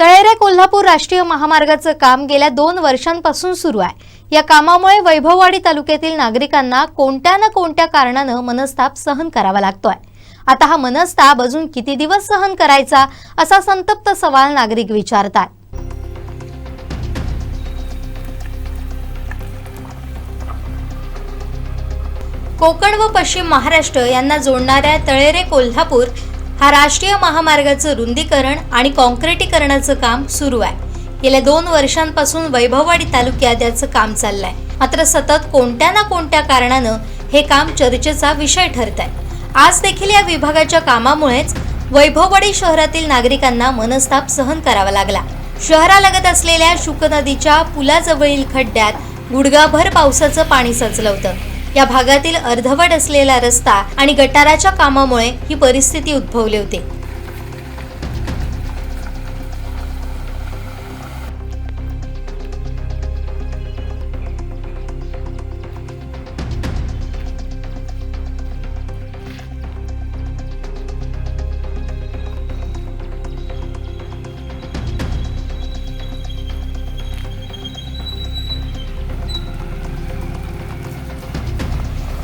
तळेरे कोल्हापूर राष्ट्रीय महामार्गाचं काम गेल्या दोन वर्षांपासून सुरू आहे. या कामामुळे वैभववाडी तालुक्यातील नागरिकांना कोणत्या ना कोणत्या कारणानं मनस्ताप सहन करावा लागतोय. आता हा मनस्ताप अजून किती दिवस सहन करायचा असा संतप्त सवाल नागरिक विचारतात. कोकण व पश्चिम महाराष्ट्र यांना जोडणाऱ्या तळेरे कोल्हापूर हा राष्ट्रीय महामार्गाचं रुंदीकरण आणि कॉन्क्रिटीकरणाचं काम सुरू आहे. गेल्या दोन वर्षांपासून वैभववाडी तालुक्यात याचं काम चाललंय. मात्र सतत कोणत्या ना कोणत्या कारणानं हे काम चर्चेचा विषय ठरत आहे आज देखील या विभागाच्या कामामुळेच वैभववाडी शहरातील नागरिकांना मनस्ताप सहन करावा लागला. शहरालगत असलेल्या शुक नदीच्या पुलाजवळील खड्ड्यात गुडघाभर पावसाचं पाणी साचलं होतं. या भागातील अर्धवट असलेला रस्ता आणि गटाराच्या कामामुळे ही परिस्थिती उद्भवली होती.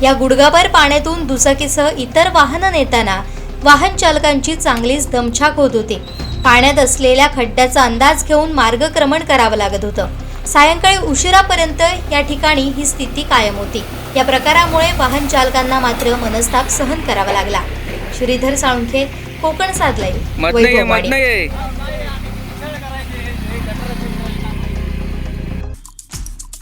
या गुडघाभर पाण्यातून दुचाकीसह इतर वाहनं नेताना वाहन चालकांची चांगलीच दमछाक होत होती. पाण्यात असलेल्या खड्ड्याचा अंदाज घेऊन मार्गक्रमण करावं लागत होतं. सायंकाळी उशिरापर्यंत या ठिकाणी ही स्थिती कायम होती. या प्रकारामुळे वाहन चालकांना मात्र मनस्ताप सहन करावा लागला. श्रीधर साळुंखे कोकण साधलाय